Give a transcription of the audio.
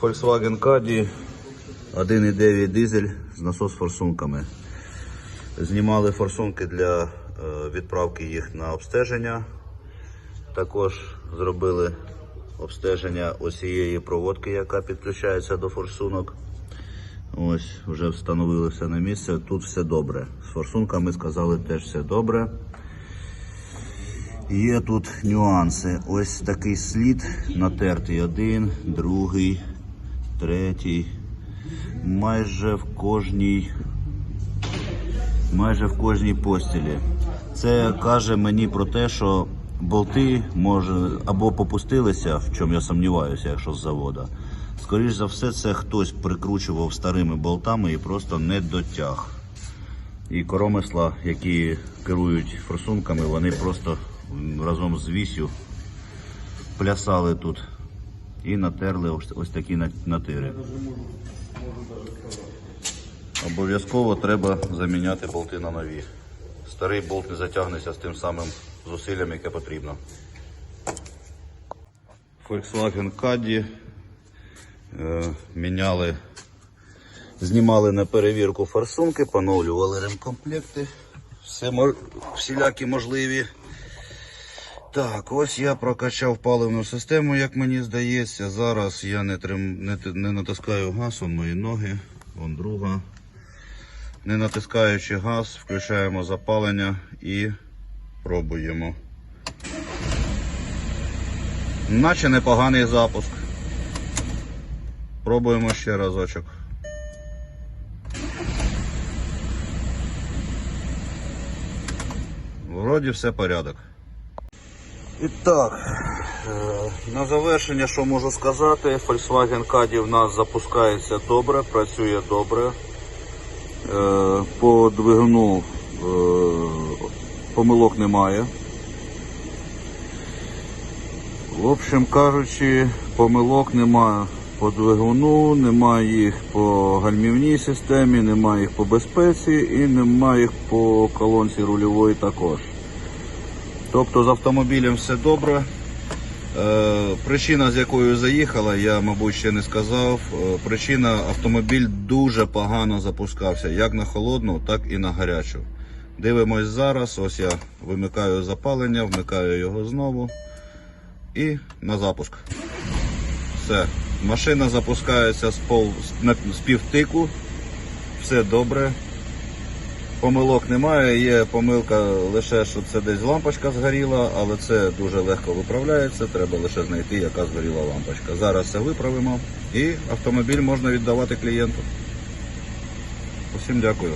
Volkswagen Caddy 1,9 дизель з насос форсунками. Знімали форсунки для е, відправки їх на обстеження. Також зробили обстеження осієї проводки, яка підключається до форсунок. Ось, вже встановили все на місце. Тут все добре. З форсунками сказали теж все добре. Є тут нюанси. Ось такий слід натертий один, другий, третій. Майже в кожній майже в кожній постілі. Це каже мені про те, що болти може або попустилися, в чому я сумніваюся, якщо з завода. Скоріше за все, це хтось прикручував старими болтами і просто не дотяг. І коромисла, які керують форсунками, вони просто разом з вісю плясали тут і натерли ось, ось такі натири. Обов'язково треба заміняти болти на нові. Старий болт не затягнеться з тим самим зусиллям, яке потрібно. Volkswagen Caddy е, міняли, знімали на перевірку форсунки, поновлювали ремкомплекти, все, всілякі можливі. Так, ось я прокачав паливну систему, як мені здається. Зараз я не, трим... не, не натискаю газ, он мої ноги, вон друга. Не натискаючи газ, включаємо запалення і пробуємо. Наче непоганий запуск. Пробуємо ще разочок. Вроді все порядок. І так, е, на завершення, що можу сказати, Volkswagen Caddy в нас запускається добре, працює добре. Е, По двигуну е, помилок немає. В общем кажучи, помилок немає по двигуну, немає їх по гальмівній системі, немає їх по безпеці і немає їх по колонці рульової також. Тобто з автомобілем все добре. Е, причина, з якою заїхала, я, мабуть, ще не сказав. Е, причина автомобіль дуже погано запускався, як на холодну, так і на гарячу. Дивимось зараз. Ось я вимикаю запалення, вмикаю його знову і на запуск. Все. Машина запускається з, з півтику. Все добре. Помилок немає, є помилка лише, що це десь лампочка згоріла, але це дуже легко виправляється. Треба лише знайти, яка згоріла лампочка. Зараз це виправимо і автомобіль можна віддавати клієнту. Усім дякую.